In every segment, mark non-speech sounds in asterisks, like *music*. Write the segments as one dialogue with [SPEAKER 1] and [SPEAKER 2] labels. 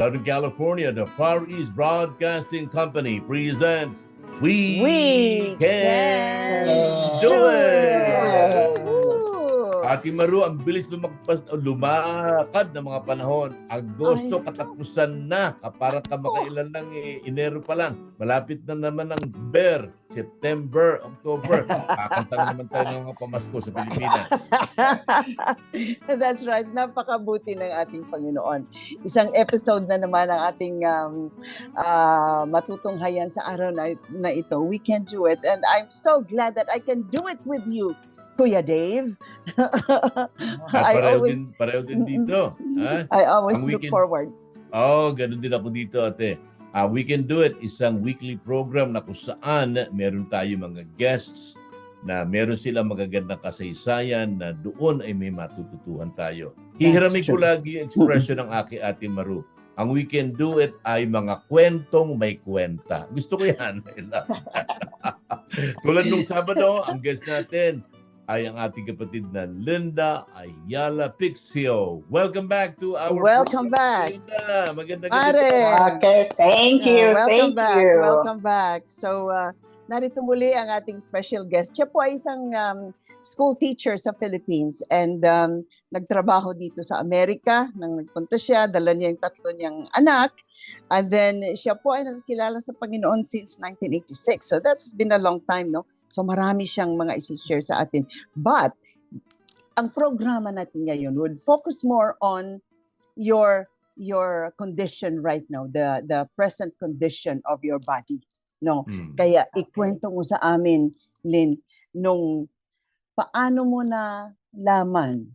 [SPEAKER 1] Southern California, the Far East Broadcasting Company presents We,
[SPEAKER 2] We
[SPEAKER 1] Can,
[SPEAKER 2] Can
[SPEAKER 1] Do
[SPEAKER 2] Do
[SPEAKER 1] It!
[SPEAKER 2] Woo!
[SPEAKER 1] Ate Maru, ang bilis lumakpas, lumakad ng mga panahon. Agosto,
[SPEAKER 2] Ay.
[SPEAKER 1] katapusan na. Kaparang kamakailan lang, eh, Enero pa lang. Malapit na naman ang Ber, September, October. *laughs* Kakanta na naman tayo ng mga pamasko sa Pilipinas. *laughs*
[SPEAKER 2] That's right. Napakabuti ng ating Panginoon. Isang episode na naman ang ating um, ah, matutunghayan sa araw na, na ito. We can do it. And I'm so glad that I can do it with you, Kuya Dave.
[SPEAKER 1] Ah, pareho,
[SPEAKER 2] always,
[SPEAKER 1] din, pareho din dito. *laughs* Ha?
[SPEAKER 2] I always
[SPEAKER 1] Ang
[SPEAKER 2] look
[SPEAKER 1] weekend-
[SPEAKER 2] forward.
[SPEAKER 1] Oh, ganun din ako dito, ate. Ah, we can do it. Isang weekly program na kung saan meron tayo mga guests na meron silang magagandang kasaysayan na doon ay may matututuhan tayo. Hihiramig ko lagi yung expression ng aki ate Maru. Ang we can do it ay mga kwentong may kwenta. Gusto ko yan. *laughs* Tulad nung Sabado, ang guest natin ay ang ating kapatid na Linda Ayala Pixio. Welcome back to our
[SPEAKER 2] Welcome
[SPEAKER 1] program,
[SPEAKER 2] back.
[SPEAKER 1] Linda. Magandang
[SPEAKER 2] Mare.
[SPEAKER 3] Okay, thank you,
[SPEAKER 2] Yeah, welcome
[SPEAKER 3] thank
[SPEAKER 2] back.
[SPEAKER 3] you.
[SPEAKER 2] Welcome back. So, uh, narito muli ang ating special guest. Siya po ay isang um, school teacher sa Philippines and um, nagtrabaho dito sa Amerika. Nang nagpunta siya, dala niya yung tatlo niyang anak. And then, siya po ay nakilala sa Panginoon since 1986. So, that's been a long time, no? So, marami siyang mga isi-share sa atin. But, ang programa natin ngayon would focus more on your your condition right now, the the present condition of your body. No.
[SPEAKER 1] Hmm.
[SPEAKER 2] Kaya ikwento mo sa amin, Lynn, nung paano mo na laman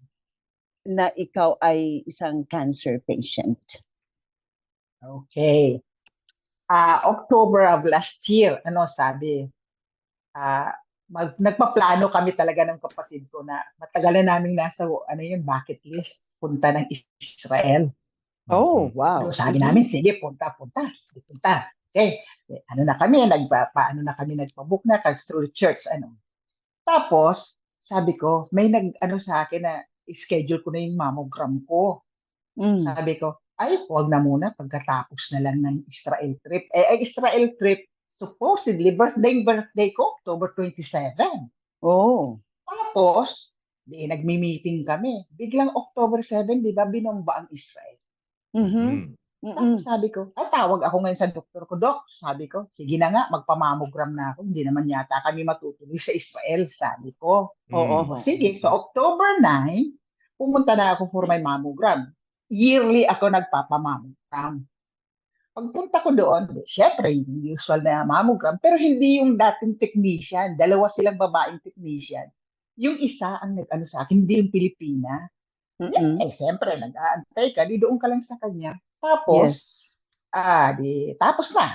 [SPEAKER 2] na ikaw ay isang cancer patient.
[SPEAKER 3] Okay. Ah, October of last year, ano sabi? Ah, mag, nagpaplano kami talaga ng kapatid ko na matagal na namin nasa ano yun, bucket list, punta ng Israel.
[SPEAKER 2] Oh, wow.
[SPEAKER 3] So, sabi namin, sige, punta, punta, punta. Okay, Eh, ano na kami, nagpa, paano na kami nagpabook na, through church, ano. Tapos, sabi ko, may nag, ano sa akin na, schedule ko na yung mammogram ko.
[SPEAKER 2] Mm.
[SPEAKER 3] Sabi ko, ay, huwag na muna pagkatapos na lang ng Israel trip. Eh, Israel trip, supposedly, birthday, birthday ko, October 27.
[SPEAKER 2] Oh.
[SPEAKER 3] Tapos, di, nagmi-meeting kami. Biglang October 7, di ba, binomba ang Israel.
[SPEAKER 2] Mhm.
[SPEAKER 1] Hmm.
[SPEAKER 2] Mm-mm.
[SPEAKER 3] Tapos sabi ko, ay, tawag ako ngayon sa doktor ko, Dok. Sabi ko, sige na nga, magpamamogram na ako. Hindi naman yata kami matutuloy sa Israel, sabi ko.
[SPEAKER 2] Oo.
[SPEAKER 1] Hmm.
[SPEAKER 3] Sige, so October 9, pumunta na ako for my mammogram. Yearly ako nagpapamammogram. Pagpunta ko doon, syempre, yung usual na mammogram, pero hindi yung dating technician. Dalawa silang babaeng technician. Yung isa ang nag-ano sa akin, hindi yung Pilipina.
[SPEAKER 2] Mm-mm.
[SPEAKER 3] Eh, siyempre, nag-aantay ka, di doon ka lang sa kanya. Tapos,
[SPEAKER 2] Yes.
[SPEAKER 3] ah, di, tapos na.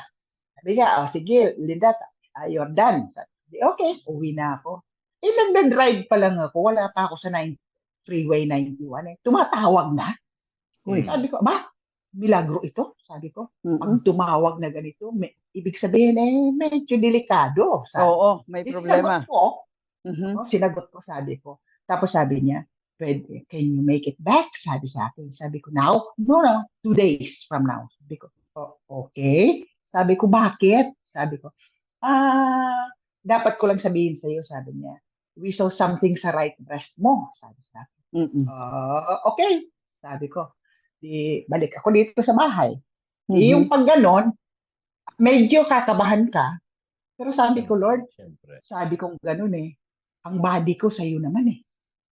[SPEAKER 3] Sabi niya, oh, sige, Linda, ah, you're done. Sabi, okay, uwi na ako. Eh, nagda-drive pa lang ako. Wala pa ako sa 9, Freeway 91. Eh. Tumatawag na.
[SPEAKER 2] Uy.
[SPEAKER 3] Sabi ko, ba, milagro ito? Sabi ko,
[SPEAKER 2] Mm-mm.
[SPEAKER 3] pag tumawag na ganito, may, ibig sabihin, eh, medyo delikado. Sabi.
[SPEAKER 2] Oo, may
[SPEAKER 3] Di
[SPEAKER 2] problema.
[SPEAKER 3] Sinagot ko,
[SPEAKER 2] Mhm.
[SPEAKER 3] no? sinagot ko, sabi ko. Tapos sabi niya, pwede, can you make it back? Sabi sa akin. Sabi ko, now? No, no, two days from now. Sabi ko, "Oh, okay. Sabi ko, bakit? Sabi ko, ah, dapat ko lang sabihin sa iyo, sabi niya. We saw something sa right breast mo, sabi sa akin.
[SPEAKER 2] Mm-mm.
[SPEAKER 3] "Ah, okay. Sabi ko, di, balik ako dito sa bahay.
[SPEAKER 2] Mhm.
[SPEAKER 3] yung pag ganon, medyo kakabahan ka. Pero sabi ko, Lord,
[SPEAKER 1] Siyempre.
[SPEAKER 3] sabi ko ganon eh, ang body ko sa iyo naman eh.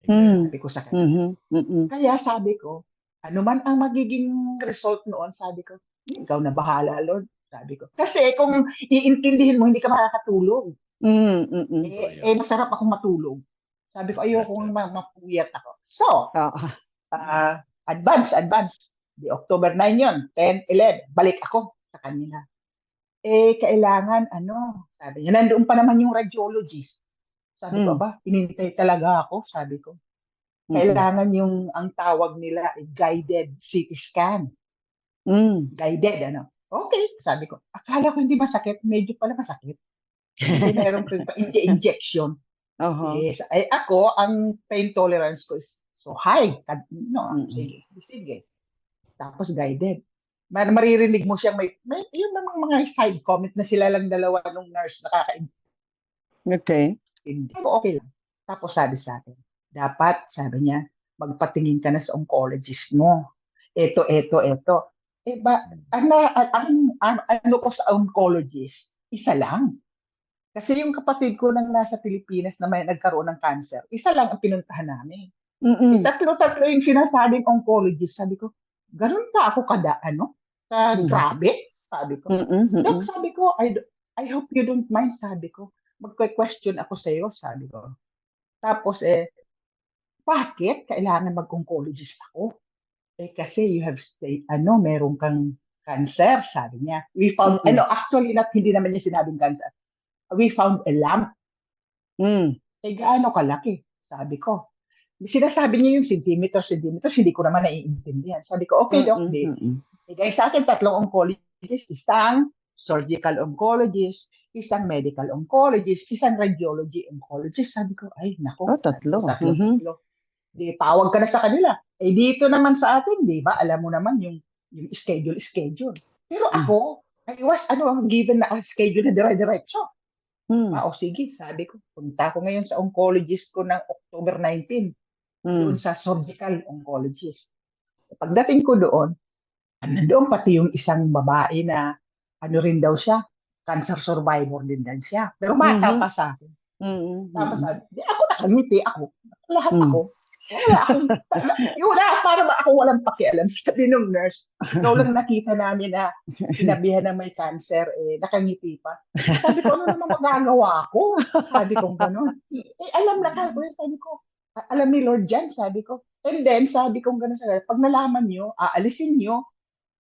[SPEAKER 2] Mm.
[SPEAKER 3] Sabi ko sa kanya.
[SPEAKER 2] Mhm. Mm-mm.
[SPEAKER 3] Kaya sabi ko, ano man ang magiging result noon, sabi ko, ikaw na bahala, Lord. Sabi ko. Kasi kung iintindihin mo, hindi ka makakatulog.
[SPEAKER 2] Mm, mm-mm.
[SPEAKER 3] Eh, eh masarap akong matulog. Sabi ko, ayokong ma- mapuyat ako. So,
[SPEAKER 2] Oo.
[SPEAKER 3] ah, advance, advance. Di October 9 yun, 10, 11, balik ako sa kanila. eh, kailangan, ano, sabi niya, nandoon pa naman yung radiologist. Sabi ko,
[SPEAKER 2] Mm.
[SPEAKER 3] ba, pinintay talaga ako, sabi ko.
[SPEAKER 2] Mm-mm.
[SPEAKER 3] Kailangan yung, ang tawag nila, eh, guided CT scan.
[SPEAKER 2] Mm.
[SPEAKER 3] Guided, ano. Okay, sabi ko. Akala ko hindi masakit, medyo pala masakit. Hindi meron pa *laughs* injection.
[SPEAKER 2] Oho.
[SPEAKER 3] Yes. Ay, ako, ang pain tolerance ko is so high. Kad- No,
[SPEAKER 2] Mm-mm.
[SPEAKER 3] sige, sige. Tapos guided. Mar maririnig mo siya may, may yung mga, mga side comment na sila lang dalawa nung nurse nakakaintindi.
[SPEAKER 2] Okay.
[SPEAKER 3] Okay lang. Tapos sabi sa akin, dapat, sabi niya, magpatingin ka na sa oncologist mo. Ito, ito, ito. Eh ba, ang, ang, ang- ano ko sa oncologist, isa lang. Kasi yung kapatid ko nang nasa Pilipinas na may nagkaroon ng cancer, isa lang ang pinuntahan namin.
[SPEAKER 2] Mm-mm.
[SPEAKER 3] Tatlo-tatlo yung sinasabing oncologist. Sabi ko, ganun pa ako kada, ano, ka grabe? Sabi ko.
[SPEAKER 2] Mm-mm.
[SPEAKER 3] Sabi ko, I, I hope you don't mind, sabi ko. Magque-question ako sa iyo, sabi ko. Tapos eh, bakit kailangan mag-oncologist ako? Eh kasi you have stayed, ano, meron kang cancer, sabi niya. We found,
[SPEAKER 2] Mm-mm.
[SPEAKER 3] ano, actually, not, hindi naman niya sinabing cancer. We found a lump.
[SPEAKER 2] Mm.
[SPEAKER 3] Eh, gaano kalaki? Sabi ko. Sinasabi niya yung centimeters, centimeters, hindi ko naman naiintindihan. Sabi ko, okay, doc,
[SPEAKER 2] Mm-mm.
[SPEAKER 3] di. Guys, sa akin, tatlong oncologist, isang surgical oncologist, isang medical oncologist, isang radiology oncologist. Sabi ko, ay, nako.
[SPEAKER 2] Oh, tatlo.
[SPEAKER 3] Tatlo,
[SPEAKER 2] Mhm.
[SPEAKER 3] tatlo. Di, tawag ka na sa kanila. Eh, dito naman sa atin, di ba, alam mo naman yung, yung schedule, schedule. Pero
[SPEAKER 2] Mm.
[SPEAKER 3] ako, I was, ano, given na schedule na dire-diretso.
[SPEAKER 2] Mm.
[SPEAKER 3] Ah, o sige, sabi ko, punta ko ngayon sa oncologist ko ng October 19
[SPEAKER 2] Mm.
[SPEAKER 3] doon sa surgical oncologist. Pagdating ko doon, nandoon pati yung isang babae na ano rin daw siya, cancer survivor din daw siya. Pero bata
[SPEAKER 2] Mhm.
[SPEAKER 3] pa sa akin.
[SPEAKER 2] Mm-mm.
[SPEAKER 3] Tapos
[SPEAKER 2] Mm-mm.
[SPEAKER 3] sabi, di ako nakangiti ako. Lahat
[SPEAKER 2] Mm.
[SPEAKER 3] ako. Wala akong, *laughs* yung wala, para ba ako walang pakialam. Sabi nung nurse, ikaw lang nakita namin na sinabihan na may cancer, eh, nakangiti pa. Sabi ko, ano naman magagawa ko? Sabi ko gano'n. Eh, alam na ka, sabi ko, "A- alam ni Lord yan, sabi ko. And then, sabi ko gano'n sa pag nalaman nyo, aalisin nyo,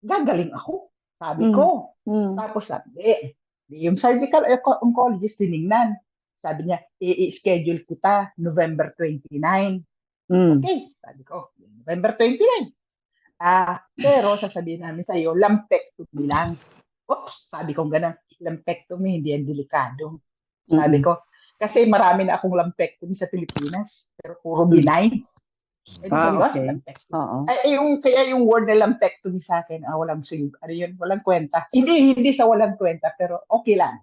[SPEAKER 3] gagaling ako. Sabi
[SPEAKER 2] Mm.
[SPEAKER 3] ko.
[SPEAKER 2] Mm.
[SPEAKER 3] Tapos sabi, eh, yung surgical onco- oncologist tinignan. Sabi niya, i-schedule kita November 29.
[SPEAKER 2] Mm.
[SPEAKER 3] Okay, sabi ko, November 29. Ah, pero sasabihin namin sa iyo, lumpectomy lang. Oops, sabi ko gano'n, lumpectomy, hindi yan delikado. Sabi ko, kasi marami na akong lumpectomy sa Pilipinas, pero puro benign. Eh,
[SPEAKER 2] Ah,
[SPEAKER 3] "Ah,
[SPEAKER 2] okay.
[SPEAKER 3] lumpectomy."
[SPEAKER 2] Oo.
[SPEAKER 3] Ay, yung, kaya yung word na lumpectomy sa akin, ah, walang swing, ano yun, walang kwenta. Hindi, hindi sa walang kwenta, pero okay lang.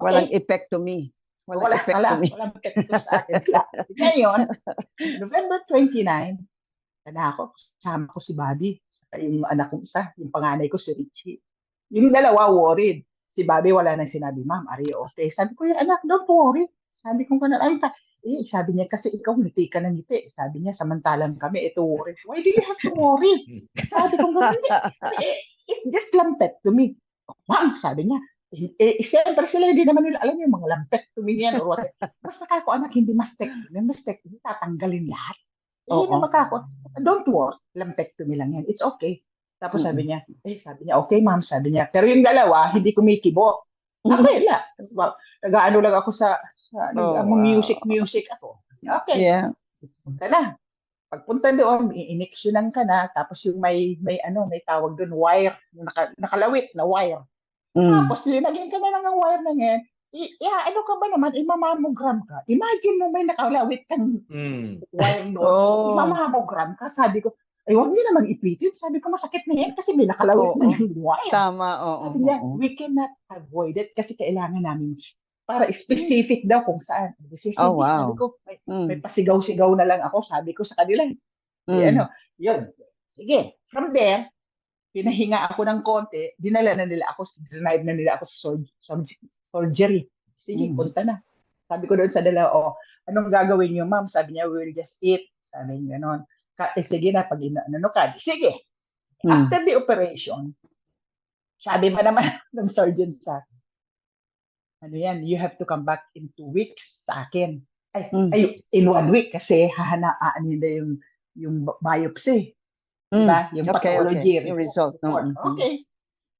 [SPEAKER 3] Okay?
[SPEAKER 2] Walang effect to me. Walang
[SPEAKER 3] Wala,
[SPEAKER 2] effect
[SPEAKER 3] wala,
[SPEAKER 2] to me.
[SPEAKER 3] walang epekto sa akin. Ngayon, November 29, na ako, kasama ko si Bobby, yung anak kong isa, yung panganay ko si Richie. Yung dalawa worried. Si Bobby wala nang sinabi, ma'am, are you okay? Sabi ko, "Yeah, anak, don't worry. Sabi ko, ganun, ay, eh, sabi niya, kasi ikaw ngiti ka ng ngiti. Sabi niya, samantalang kami, ito worry. Why do you have to worry? Sabi ko, ganun, *laughs* eh, it's just lumpectomy. Ma'am, sabi niya, eh, eh, siyempre sila hindi naman nila alam yung mga lumpectomy niyan or what. Basta kako anak, hindi mastectomy. Mastectomy, tatanggalin lahat. Eh,
[SPEAKER 2] Oo.
[SPEAKER 3] yun naman kako. Don't worry, lumpectomy lang yan. It's okay. Tapos sabi niya, eh, sabi niya, okay ma'am, sabi niya. Pero yung dalawa, hindi kumikibo. Ako, wala. Well, Nag-ano lang ako sa, sa
[SPEAKER 2] Oh,
[SPEAKER 3] ano,
[SPEAKER 2] wow.
[SPEAKER 3] music, music ako. Okay
[SPEAKER 2] Yeah.
[SPEAKER 3] punta na. Pagpunta doon, i-inexyonan ka na, tapos yung may, may ano, may tawag doon, wire, naka, nakalawit na wire.
[SPEAKER 2] Mm.
[SPEAKER 3] Tapos linagyan ka na lang ng wire na yan, I, yeah, ano ka ba naman, imamammogram ka. Imagine mo may nakalawit kang
[SPEAKER 1] Mm.
[SPEAKER 3] wire doon. *laughs*
[SPEAKER 2] Oh.
[SPEAKER 3] Imamammogram ka. Sabi ko, ay huwag niyo naman ipitin. Sabi ko, masakit na yan kasi may nakalawit
[SPEAKER 2] Oo.
[SPEAKER 3] na yung wire.
[SPEAKER 2] Tama, oo.
[SPEAKER 3] Sabi niya,
[SPEAKER 2] oo.
[SPEAKER 3] we cannot avoid it kasi kailangan namin para specific daw kung saan. Specific,
[SPEAKER 2] Oh, wow.
[SPEAKER 3] Sabi ko, may,
[SPEAKER 2] Mm.
[SPEAKER 3] may pasigaw-sigaw na lang ako. Sabi ko sa kanila, eh,
[SPEAKER 2] Mm.
[SPEAKER 3] ano, yun. Sige, from there, pinahinga ako ng konti, dinala na nila ako, drive na nila ako sa surg- surg- surgery. Sige,
[SPEAKER 2] Mm.
[SPEAKER 3] punta na. Sabi ko doon sa dalawa, oh, anong gagawin niyo, ma'am? Sabi niya, we'll just eat. Sabi niya gano'n. Eh, sige na, pag ina- ano ka, sige.
[SPEAKER 2] Mm.
[SPEAKER 3] After the operation, sabi ba naman *laughs* ng surgeon sa akin, ano yan, you have to come back in two weeks sa akin. Ay,
[SPEAKER 2] Mm.
[SPEAKER 3] ay in one week kasi hahana aan nila yung yung biopsy.
[SPEAKER 2] Mm.
[SPEAKER 3] Diba? Yung
[SPEAKER 2] Okay,
[SPEAKER 3] pathology
[SPEAKER 2] okay. Yung result. no? Mhm.
[SPEAKER 3] Okay.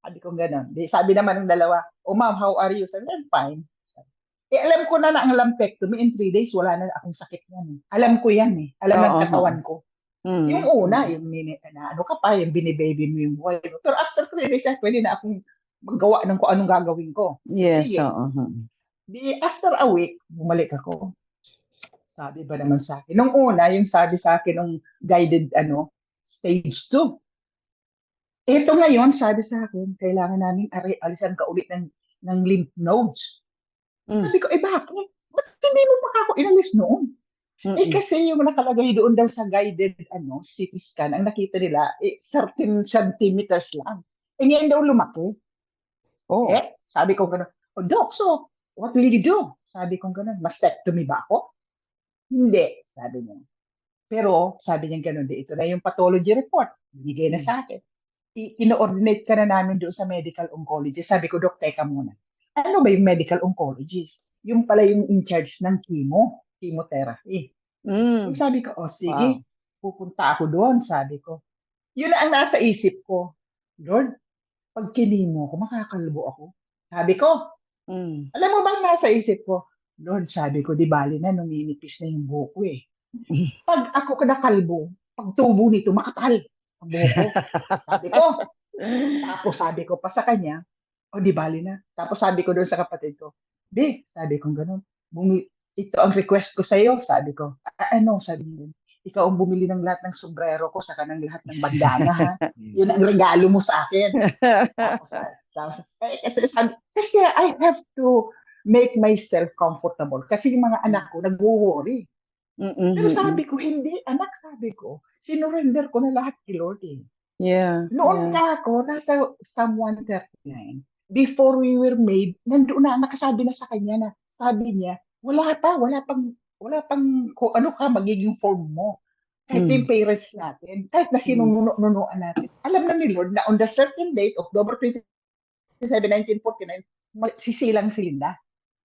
[SPEAKER 3] Sabi ko gano'n. Di, sabi naman ng dalawa, oh ma'am, how are you? Sabi I'm fine. Eh, alam ko na na ang lumpectomy in three days, wala na akong sakit yan. eh. Alam ko yan eh. Alam ng
[SPEAKER 2] Oo,
[SPEAKER 3] katawan ko.
[SPEAKER 2] Mm.
[SPEAKER 3] Yung una, yung mini, na, ano ka pa, yung binibaby mo yung buhay mo. Pero after three days, pwede na akong magawa ng kung anong gagawin ko.
[SPEAKER 2] Yes,
[SPEAKER 3] Sige.
[SPEAKER 2] oo. mhm.
[SPEAKER 3] Di, after a week, bumalik ako. Sabi ba naman sa akin? Nung una, yung sabi sa akin ng guided, ano, stage 2. Ito ngayon, sabi sa akin, kailangan namin ari, alisan ka ulit ng, ng lymph nodes.
[SPEAKER 2] Mm.
[SPEAKER 3] Sabi ko, eh bakit? Ba't hindi mo pa ako inalis noon? Eh
[SPEAKER 2] Mm-mm.
[SPEAKER 3] kasi yung nakalagay doon daw sa guided ano, CT scan, ang nakita nila, eh, certain centimeters lang. Eh ngayon daw lumaki.
[SPEAKER 2] Oh.
[SPEAKER 3] Eh, sabi ko gano'n, oh, Doc, so, what will you do? Sabi ko gano'n, mastectomy ba ako? Hindi, sabi niya. Pero, sabi niya gano'n, ito na yung pathology report. Binigay na sa akin. I- Ino-ordinate ka na namin doon sa medical oncologist. Sabi ko, Doc, teka muna. Ano ba yung medical oncologist? Yung pala yung in charge ng chemo, chemotherapy.
[SPEAKER 2] Mm.
[SPEAKER 3] Sabi ko, oh, sige, pupunta ako doon, sabi ko. Yun na ang nasa isip ko. Lord, pag kinimo ko, makakalbo ako. Sabi ko,
[SPEAKER 2] Mm.
[SPEAKER 3] alam mo bang nasa isip ko? Lord, sabi ko, di bali na, numinipis na yung buhok ko eh. *laughs* Pag ako kinakalbo, pag tubo nito, makapal ang buhok ko. Sabi ko, tapos sabi ko pa sa kanya, o di bali na. Tapos sabi ko doon sa kapatid ko, Be, sabi ko ganun, bumi ito ang request ko sa iyo, sabi ko. "Ah, ano, sabi niya, ikaw ang bumili ng lahat ng sombrero ko, saka ng lahat ng bandana, ha? *laughs* Yun ang regalo mo sa akin. *laughs* tapos, tapos, eh, kasi, sabi, kasi I have to make myself comfortable. Kasi yung mga anak ko, nag-worry.
[SPEAKER 2] Mm-mm.
[SPEAKER 3] Pero sabi ko, hindi, anak, sabi ko, sinurrender ko na lahat kay Lord eh.
[SPEAKER 2] Yeah.
[SPEAKER 3] Noon
[SPEAKER 2] yeah.
[SPEAKER 3] ka ako, nasa Psalm 139, before we were made, nandoon na, nakasabi na sa kanya na, sabi niya, wala pa, wala pang, wala pang, ano ka, magiging form mo. Kahit
[SPEAKER 2] Hmm.
[SPEAKER 3] yung parents natin, kahit na sinununuan natin. Alam na ni Lord na on the certain date, October 27, 1949, ma- sisilang si Linda.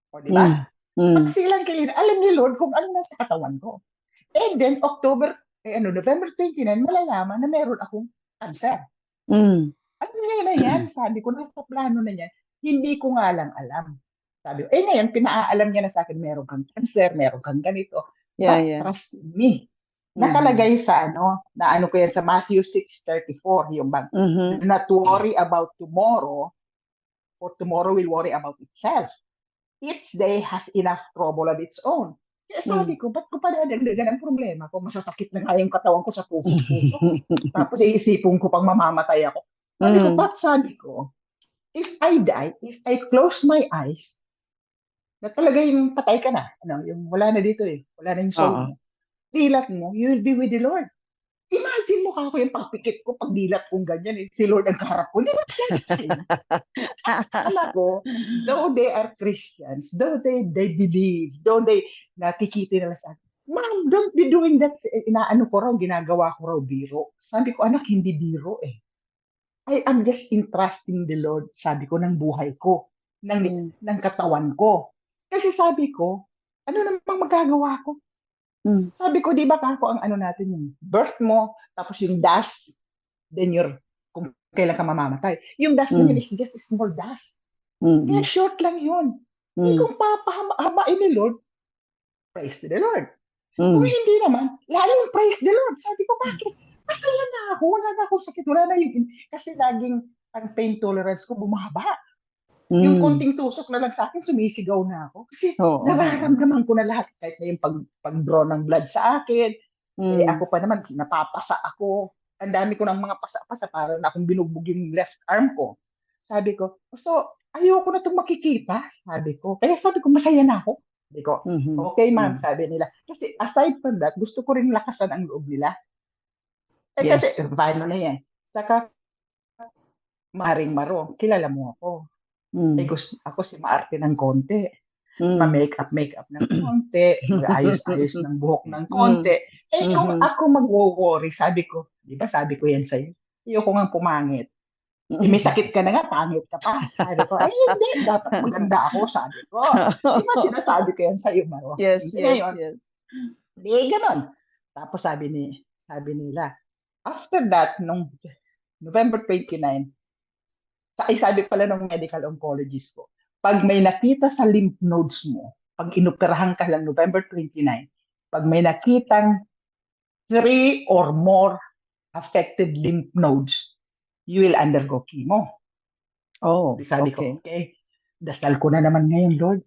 [SPEAKER 3] O, di ba?
[SPEAKER 2] Mm.
[SPEAKER 3] Pagsilang kay Linda, alam ni Lord kung ano nasa katawan ko. And then, October, eh, ano, November 29, malalaman na meron akong cancer.
[SPEAKER 2] Mm.
[SPEAKER 3] Alam niya na yan, sabi ko, nasa plano na niya. Hindi ko nga lang alam. Sabi ko, eh ngayon, pinaalam niya na sa akin, meron kang cancer, meron kang ganito.
[SPEAKER 2] Yeah,
[SPEAKER 3] But
[SPEAKER 2] yeah.
[SPEAKER 3] trust me. Nakalagay sa ano, na ano ko yan sa Matthew 6.34, yung bang,
[SPEAKER 2] Mhm.
[SPEAKER 3] do not worry about tomorrow, for tomorrow will worry about itself. Each day has enough trouble of its own. Kaya sabi ko, ba't ko pa nadagdagan ang problema ko? Masasakit na nga yung katawan ko sa puso-puso. *laughs* Tapos iisipin ko pang mamamatay ako. Sabi ko,
[SPEAKER 2] Mm.
[SPEAKER 3] ba't sabi ko, if I die, if I close my eyes, na talaga yung patay ka na, ano, yung wala na dito eh, wala na yung soul mo. Dilat mo, you will be with the Lord. Imagine mo kako yung pagpikit ko, pag dilat kong ganyan eh, si Lord ang kaharap ko. Di ba? *laughs* Akala ko, though they are Christians, though they they believe, though they nakikita nila sa akin, Ma'am, don't be doing that. Eh, Inaano ko raw, ginagawa ko raw biro. Sabi ko, anak, hindi biro eh. I am just entrusting the Lord, sabi ko, ng buhay ko, ng,
[SPEAKER 2] Mm.
[SPEAKER 3] ng katawan ko. Kasi sabi ko, ano namang magagawa ko?
[SPEAKER 2] Mm.
[SPEAKER 3] Sabi ko, di ba kako ang ano natin yung birth mo, tapos yung dust, then your, kung kailan ka mamamatay. Yung dust
[SPEAKER 2] Mm.
[SPEAKER 3] is just a small dust.
[SPEAKER 2] Mm.
[SPEAKER 3] Kaya short lang yun.
[SPEAKER 2] Mm.
[SPEAKER 3] kung papahabain ni Lord, praise to the Lord.
[SPEAKER 2] Mm.
[SPEAKER 3] Kung hindi naman, lalong praise the Lord. Sabi ko, bakit? Masaya na ako. Wala na ako sakit. Wala na yung... Kasi laging ang pain tolerance ko bumaba. Yung
[SPEAKER 2] Mm.
[SPEAKER 3] konting tusok na lang sa akin, sumisigaw na ako. Kasi
[SPEAKER 2] Oo.
[SPEAKER 3] nararamdaman ko na lahat. Kahit na yung pag, pag-draw ng blood sa akin.
[SPEAKER 2] Mm.
[SPEAKER 3] Eh, ako pa naman, napapasa ako. Ang dami ko ng mga pasa-pasa. Parang akong binugbog yung left arm ko. Sabi ko, so, ayoko na itong makikita. Sabi ko. Kaya sabi ko, masaya na ako. Sabi ko,
[SPEAKER 2] Mhm.
[SPEAKER 3] Okay, ma'am,
[SPEAKER 2] Mm.
[SPEAKER 3] sabi nila. Kasi aside from that, gusto ko rin lakasan ang loob nila. Eh,
[SPEAKER 2] Yes.
[SPEAKER 3] kasi, paano na yan? Saka, Maring Maro, kilala mo ako.
[SPEAKER 2] Mm.
[SPEAKER 3] Eh, gusto, ako si Maarte ng konti.
[SPEAKER 2] Mm.
[SPEAKER 3] Pa-makeup, makeup ng *clears throat* konti. Mag-ayos-ayos *laughs* ng buhok ng konti. Eh, kung
[SPEAKER 2] Mhm.
[SPEAKER 3] ako mag-worry, sabi ko, di ba sabi ko yan sa'yo? Ayoko nga pumangit. Eh, may sakit ka na nga, pangit ka pa. Sabi ko, ay hindi, dapat maganda ako, sabi ko. Di ba sinasabi ko yan sa'yo, Maro?
[SPEAKER 2] Yes,
[SPEAKER 3] Hindi
[SPEAKER 2] yes,
[SPEAKER 3] ngayon,
[SPEAKER 2] yes.
[SPEAKER 3] Di, ganon. Tapos sabi ni, sabi nila, after that, nung November 29, Sa sabi pala ng medical oncologist ko, pag may nakita sa lymph nodes mo, pag inoperahan ka lang November 29, pag may nakitang three or more affected lymph nodes, you will undergo chemo.
[SPEAKER 2] Oh,
[SPEAKER 3] Sabi ko,
[SPEAKER 2] okay.
[SPEAKER 3] okay, dasal ko na naman ngayon, Lord.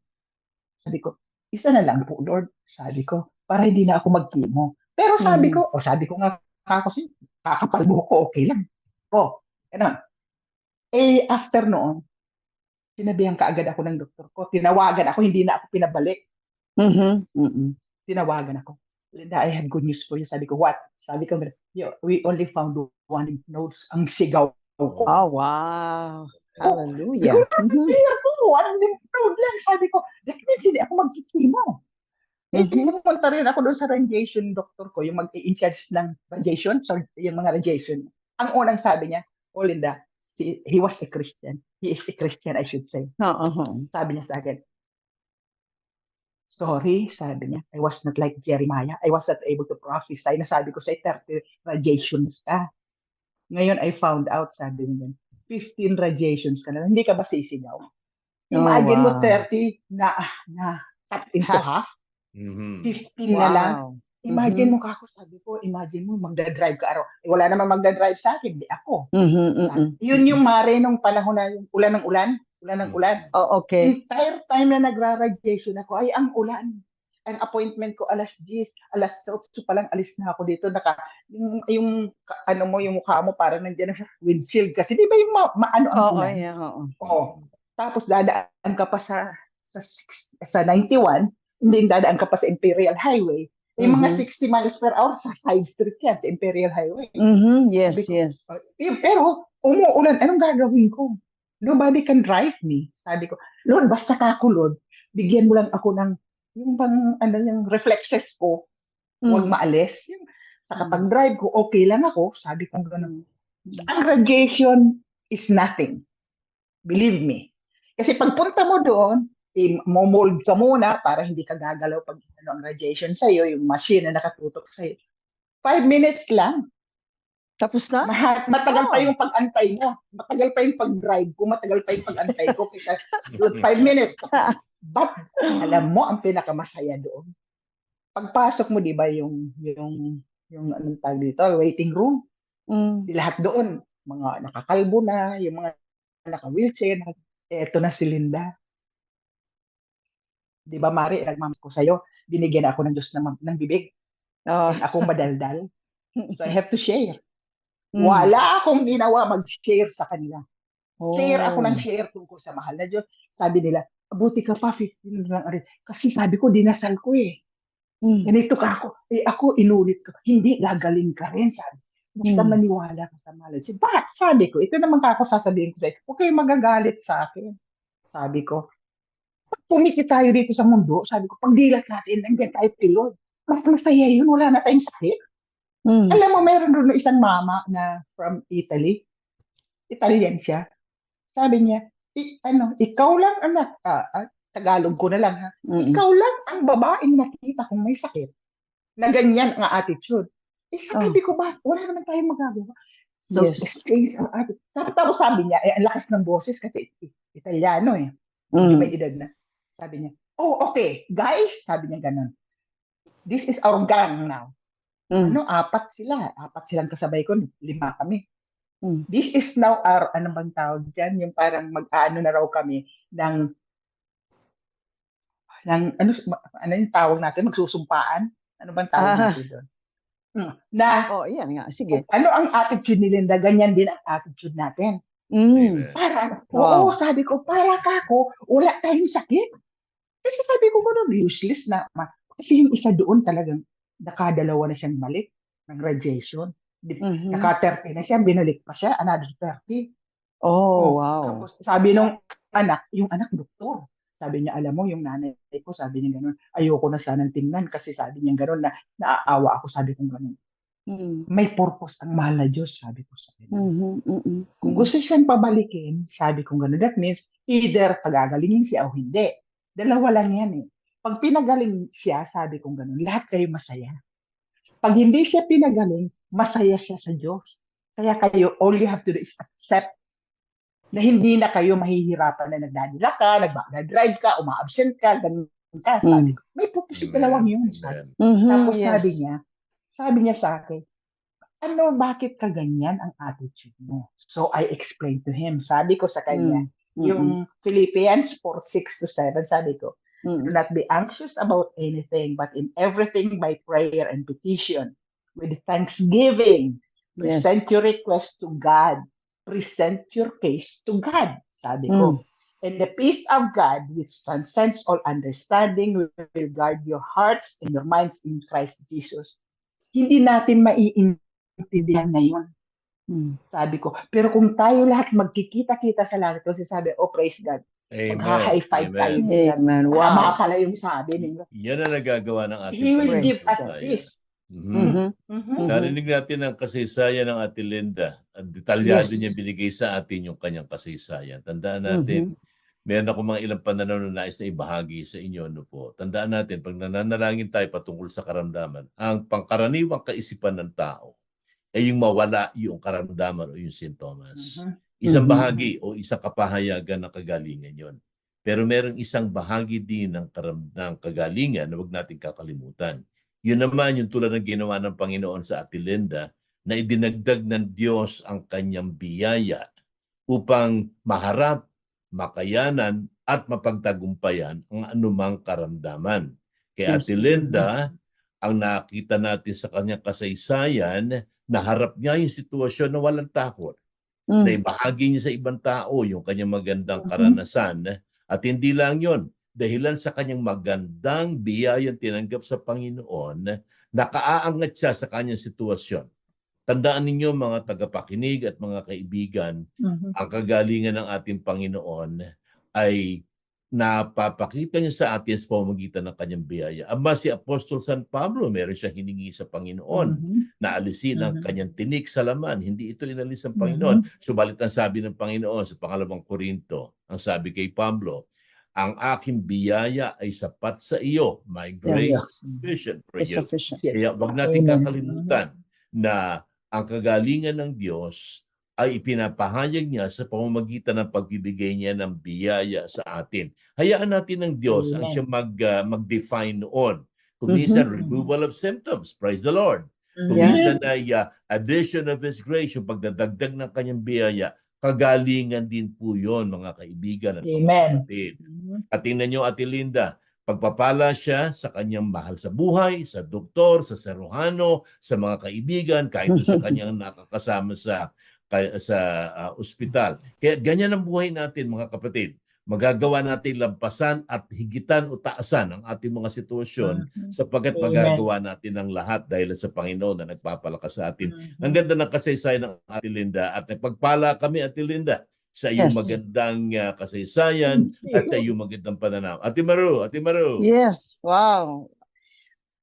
[SPEAKER 3] Sabi ko, isa na lang po, Lord. Sabi ko, para hindi na ako mag-chemo. Pero sabi
[SPEAKER 2] Mm.
[SPEAKER 3] ko, o sabi ko nga kasi, kakapal mo ko, okay lang. O, ano. Eh, after noon, sinabihan ka agad ako ng doktor ko. Tinawagan ako, hindi na ako pinabalik.
[SPEAKER 2] Mhm, mhm.
[SPEAKER 3] Tinawagan ako. Linda, I have good news for you. Sabi ko, what? Sabi ko, "Yo, we only found one nodes. Ang sigaw ko.
[SPEAKER 2] Oh, wow.
[SPEAKER 3] Oh,
[SPEAKER 2] Hallelujah. *laughs* Mhm.
[SPEAKER 3] Kaya ko, ano yung problem? Sabi ko, that means hindi ako magkikimo. Eh,
[SPEAKER 2] Mhm.
[SPEAKER 3] pumunta rin ako doon sa radiation doctor ko, yung mag-i-incharge ng radiation, so yung mga radiation. Ang unang sabi niya, oh Linda, he was a Christian. He is a Christian, I should say.
[SPEAKER 2] Oo.
[SPEAKER 3] Sabi niya sa akin, sorry, sabi niya, I was not like Jeremiah. I was not able to prophesy. Nasabi ko sa 30 radiations ka. Ngayon, I found out, sabi niya, 15 radiations ka na. Hindi ka ba sisigaw? Imagine mo
[SPEAKER 2] wow.
[SPEAKER 3] 30 na, na cut into
[SPEAKER 2] Half.
[SPEAKER 3] half.
[SPEAKER 1] Mhm.
[SPEAKER 3] 15 na lang. Imagine mo kako, sabi ko, imagine mo, magdadrive ka araw. Eh, wala naman magdadrive sa akin, di ako.
[SPEAKER 2] Mhm,
[SPEAKER 3] Sabi-
[SPEAKER 2] mhm.
[SPEAKER 3] Yun yung mare nung panahon na yung ulan ng ulan, ulan ng ulan.
[SPEAKER 2] Oh, okay.
[SPEAKER 3] Entire time na nagra-radiation ako, ay ang ulan. Ang appointment ko alas 10, alas 8 pa lang alis na ako dito. Naka, yung, yung ano mo, yung mukha mo parang nandiyan na sa windshield. Kasi di ba yung ma, maano ang
[SPEAKER 2] Oo,
[SPEAKER 3] ulan?
[SPEAKER 2] yeah, oo.
[SPEAKER 3] Oo. Tapos dadaan ka pa sa sa, sa 91, hindi dadaan ka pa sa Imperial Highway. Yung mga
[SPEAKER 2] Mhm.
[SPEAKER 3] 60 miles per hour sa side street yan, sa Imperial Highway.
[SPEAKER 2] Mhm, yes,
[SPEAKER 3] ko,
[SPEAKER 2] yes.
[SPEAKER 3] Eh, pero umuulan, anong gagawin ko? Nobody can drive me. Sabi ko, Lord, basta ka ako, Lord. Bigyan mo lang ako ng yung bang ano yung reflexes ko, huwag
[SPEAKER 2] Mm.
[SPEAKER 3] maalis. Yung, sa
[SPEAKER 2] Mm.
[SPEAKER 3] kapag drive ko, okay lang ako. Sabi ko gano'n. Ang radiation is nothing. Believe me. Kasi pagpunta mo doon, momold ka muna para hindi ka gagalaw pag ano, ang radiation sa'yo, yung machine na nakatutok sa'yo. Five minutes lang.
[SPEAKER 2] Tapos na?
[SPEAKER 3] Maha- matagal pa yung pag-antay mo. Matagal pa yung pag-drive ko. Matagal pa yung pag-antay ko. Kaya *laughs* five minutes. *laughs* But, alam mo, ang pinakamasaya doon. Pagpasok mo, di ba, yung, yung, yung anong tawag dito, waiting room,
[SPEAKER 2] Mm.
[SPEAKER 3] lahat doon, mga nakakalbo na, yung mga naka-wheelchair, naka, eto na si Linda. Di ba, Mari, nagmamas ko sa'yo, binigyan ako ng Diyos ng, ng bibig.
[SPEAKER 2] Oh.
[SPEAKER 3] Ako madaldal. *laughs* So I have to share.
[SPEAKER 2] Mm.
[SPEAKER 3] Wala akong ginawa mag-share sa kanila. Share ako ng
[SPEAKER 2] Oh.
[SPEAKER 3] share tungkol sa mahal na Diyos. Sabi nila, abuti ka pa, 15 lang. rin." Kasi sabi ko, dinasal ko eh.
[SPEAKER 2] Mm.
[SPEAKER 3] Ganito ka ako. Eh ako, inulit ko. Hindi, gagaling ka rin, sabi. Basta
[SPEAKER 2] Hmm.
[SPEAKER 3] maniwala ka sa mahal. Sabi, Bakit? Sabi ko, ito naman kako sasabihin ko sa'yo. Huwag magagalit sa akin. Sabi ko, pag pumikit tayo dito sa mundo, sabi ko, pag dilat natin, nandiyan tayo kay Lord. Mas masaya yun, wala na tayong sakit.
[SPEAKER 2] Mm.
[SPEAKER 3] Alam mo, meron doon isang mama na from Italy. Italian siya. Sabi niya, "I- ano, ikaw lang anak, ah, ah, Tagalog ko na lang ha.
[SPEAKER 2] Mm.
[SPEAKER 3] Ikaw lang ang babaeng nakita kong may sakit. Na ganyan ang attitude. Eh sabi ko ba, wala naman tayong magagawa. So,
[SPEAKER 2] Yes.
[SPEAKER 3] strange ang attitude. Sabi, tapos sabi niya, eh, ang lakas ng boses kasi Italiano eh.
[SPEAKER 2] Mm.
[SPEAKER 3] may edad na. Sabi niya, oh, okay, guys, sabi niya ganun. This is our gang now.
[SPEAKER 2] Mm.
[SPEAKER 3] Ano, apat sila. Apat silang kasabay ko. Lima kami.
[SPEAKER 2] Mm.
[SPEAKER 3] This is now our, ano bang tawag dyan? Yung parang mag-ano na raw kami ng, ng ano, ano yung tawag natin? Magsusumpaan? Ano bang tawag
[SPEAKER 2] Ah.
[SPEAKER 3] natin doon? Mm. Na,
[SPEAKER 2] Oh, yan nga. Sige.
[SPEAKER 3] ano ang attitude ni Linda? Ganyan din ang attitude natin.
[SPEAKER 2] Mm.
[SPEAKER 3] Para,
[SPEAKER 2] Wow.
[SPEAKER 3] oo, sabi ko, para ka ako, wala tayong sakit. Kasi sabi ko, gano'n, useless na. Kasi yung isa doon talagang nakadalawa na siyang balik ng radiation. Di-
[SPEAKER 2] Mhm.
[SPEAKER 3] Naka-30 na siya, binalik pa siya, another 30.
[SPEAKER 2] Oh,
[SPEAKER 3] Oh,
[SPEAKER 2] wow.
[SPEAKER 3] Tapos sabi nung anak, yung anak doktor. Sabi niya, alam mo, yung nanay ko, sabi niya gano'n, ayoko na sanang tingnan kasi sabi niya gano'n na naaawa ako, sabi ko gano'n.
[SPEAKER 2] Mm.
[SPEAKER 3] May purpose ang mahal na Diyos, sabi ko sa kanya.
[SPEAKER 2] Mhm, mhm,
[SPEAKER 3] Kung gusto siyang pabalikin, sabi ko gano'n, that means either pagagalingin siya o hindi. Dalawa lang yan eh. Pag pinagaling siya, sabi ko gano'n, lahat kayo masaya. Pag hindi siya pinagaling, masaya siya sa Diyos. Kaya kayo, all you have to do is accept na hindi na kayo mahihirapan na nagdadala ka, nagdadrive ka, uma-absent ka, ganun ka. Sabi ko, may purpose yung dalawang yun. Sabi.
[SPEAKER 2] Mhm,
[SPEAKER 3] Tapos
[SPEAKER 2] yes.
[SPEAKER 3] sabi niya, sabi niya sa akin, ano, bakit ka ganyan ang attitude mo? So I explained to him. Sabi ko sa kanya,
[SPEAKER 2] Mm,
[SPEAKER 3] yung Philippians 4, 6 to 7, sabi ko,
[SPEAKER 2] mm,
[SPEAKER 3] Do not be anxious about anything, but in everything by prayer and petition, with thanksgiving,
[SPEAKER 2] Yes.
[SPEAKER 3] present your request to God. Present your case to God, sabi ko. And the peace of God, which transcends all understanding, will will guard your hearts and your minds in Christ Jesus. Hindi natin maiintindihan ngayon,
[SPEAKER 2] mm.
[SPEAKER 3] sabi ko. Pero kung tayo lahat magkikita-kita sa langit, kasi sabi, oh praise God,
[SPEAKER 1] Amen.
[SPEAKER 3] magha-high five tayo.
[SPEAKER 1] Amen.
[SPEAKER 2] Amen.
[SPEAKER 3] Tama
[SPEAKER 2] Wow.
[SPEAKER 3] pala yung sabi ninyo.
[SPEAKER 1] Yan ang nagagawa ng ating
[SPEAKER 3] He will give us peace.
[SPEAKER 1] Mhm.
[SPEAKER 2] Mhm.
[SPEAKER 3] Mhm.
[SPEAKER 1] Narinig natin ang kasaysayan ng Ate Linda. At detalyado
[SPEAKER 3] Yes.
[SPEAKER 1] niya binigay sa atin yung kanyang kasaysayan. Tandaan natin, meron ako mga ilang pananaw na nais na ibahagi sa inyo. No po. Tandaan natin, pag nananalangin tayo patungkol sa karamdaman, ang pangkaraniwang kaisipan ng tao ay yung mawala yung karamdaman o yung sintomas.
[SPEAKER 3] Mhm.
[SPEAKER 1] Isang
[SPEAKER 2] Mhm.
[SPEAKER 1] bahagi o isang kapahayagan ng kagalingan yon. Pero merong isang bahagi din ng, karam- ng kagalingan na huwag natin kakalimutan. Yun naman yung tulad ng ginawa ng Panginoon sa Ate Linda na idinagdag ng Diyos ang kanyang biyaya upang maharap, makayanan at mapagtagumpayan ang anumang karamdaman. Kay
[SPEAKER 2] Yes.
[SPEAKER 1] Ate Linda, ang nakita natin sa kanyang kasaysayan, naharap niya yung sitwasyon na walang takot
[SPEAKER 2] Mm.
[SPEAKER 1] na ibahagi niya sa ibang tao yung kanyang magandang
[SPEAKER 3] Mhm.
[SPEAKER 1] karanasan. At hindi lang yon dahilan sa kanyang magandang biyayang tinanggap sa Panginoon, nakaaangat siya sa kanyang sitwasyon. Tandaan ninyo mga tagapakinig at mga kaibigan,
[SPEAKER 3] Mhm.
[SPEAKER 1] ang kagalingan ng ating Panginoon ay napapakita niya sa atin sa pamamagitan ng kanyang biyaya. Ama si Apostol San Pablo, meron siya hiningi sa Panginoon
[SPEAKER 3] Mhm.
[SPEAKER 1] na alisin ang
[SPEAKER 3] Mhm.
[SPEAKER 1] kanyang tinik sa laman. Hindi ito inalis ng. Panginoon. Subalit ang sabi ng Panginoon sa pangalawang Korinto, ang sabi kay Pablo, ang aking biyaya ay sapat sa iyo. My grace
[SPEAKER 2] Yeah.
[SPEAKER 1] is sufficient for
[SPEAKER 2] It's
[SPEAKER 1] you.
[SPEAKER 2] sufficient.
[SPEAKER 1] Kaya wag natin kakalimutan na ang kagalingan ng Diyos ay ipinapahayag niya sa pamamagitan ng pagbibigay niya ng biyaya sa atin. Hayaan natin ng Diyos ang siya mag, ah, mag-define noon. Kung minsan,
[SPEAKER 3] Mhm.
[SPEAKER 1] removal of symptoms. Praise the Lord. Kung
[SPEAKER 2] Yeah.
[SPEAKER 1] ay uh, addition of His grace, yung pagdadagdag ng kanyang biyaya, kagalingan din po yon mga kaibigan at
[SPEAKER 3] Amen.
[SPEAKER 1] kapatid.
[SPEAKER 3] Mhm.
[SPEAKER 1] At tingnan nyo, Ate Linda, pagpapala siya sa kanyang mahal sa buhay, sa doktor, sa serohano, sa mga kaibigan, kahit sa *laughs* kanyang nakakasama sa sa ah, ospital. Kaya ganyan ang buhay natin, mga kapatid. Magagawa natin lampasan at higitan o taasan ang ating mga sitwasyon
[SPEAKER 3] Mhm.
[SPEAKER 1] sapagkat
[SPEAKER 3] Amen.
[SPEAKER 1] magagawa natin ang lahat dahil sa Panginoon na nagpapalakas sa atin.
[SPEAKER 3] Mhm.
[SPEAKER 1] Ang ganda ng kasaysayan ng Ate Linda at nagpagpala kami Ate Linda sa iyong
[SPEAKER 2] Yes.
[SPEAKER 1] magandang ah, kasaysayan at sa iyong magandang pananaw. Ate Maru, Ate Maru.
[SPEAKER 2] Yes. Wow.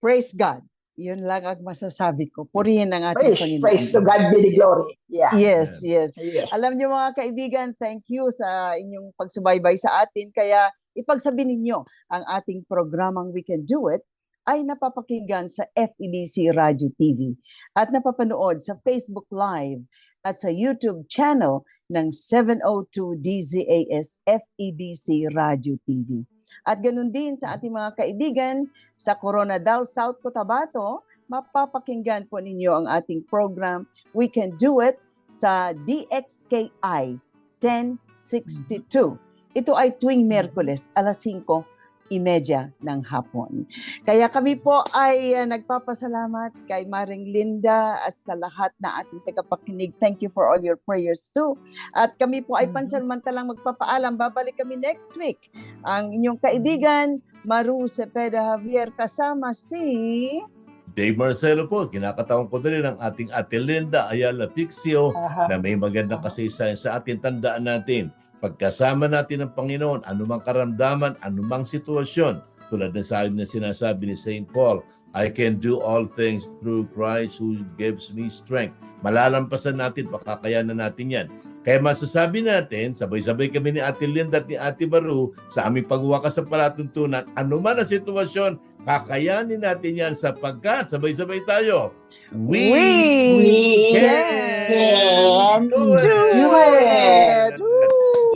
[SPEAKER 2] Praise God. Yun lang ang masasabi ko. Purihin ang ating
[SPEAKER 3] Praise,
[SPEAKER 2] Panginoon.
[SPEAKER 3] praise to God be the glory. Yeah.
[SPEAKER 2] Yes, yes.
[SPEAKER 3] Yes.
[SPEAKER 2] Alam niyo mga kaibigan, thank you sa inyong pagsubaybay sa atin. Kaya ipagsabi ninyo ang ating programang We Can Do It ay napapakinggan sa FEBC Radio TV at napapanood sa Facebook Live at sa YouTube channel ng 702 DZAS FEBC Radio TV. At ganun din sa ating mga kaibigan sa Coronadal, South Cotabato, mapapakinggan po ninyo ang ating program We Can Do It sa DXKI 1062. Ito ay tuwing Merkules, alas 5.30 ng hapon. Kaya kami po ay uh, nagpapasalamat kay Maring Linda at sa lahat na ating tagapakinig. Thank you for all your prayers too. At kami po ay
[SPEAKER 3] Mhm.
[SPEAKER 2] pansamantalang magpapaalam. Babalik kami next week. Ang inyong kaibigan, Maru Cepeda Javier kasama si...
[SPEAKER 1] Dave Marcelo po, kinakataon ko na rin ang ating Ate Linda Ayala Pixio
[SPEAKER 3] Aha.
[SPEAKER 1] na may magandang kasaysayan sa atin. Tandaan natin, pagkasama natin ng Panginoon, anumang karamdaman, anumang sitwasyon, tulad ng sabi na sinasabi ni St. Paul, I can do all things through Christ who gives me strength. Malalampasan natin, pakakayanan natin yan. Kaya masasabi natin, sabay-sabay kami ni Ate Linda at ni Ate Baru sa aming pagwakas sa palatuntunan, anuman ang sitwasyon, kakayanin natin yan sapagkat sabay-sabay tayo. We,
[SPEAKER 3] We
[SPEAKER 1] can
[SPEAKER 3] can
[SPEAKER 1] do it!
[SPEAKER 2] do it!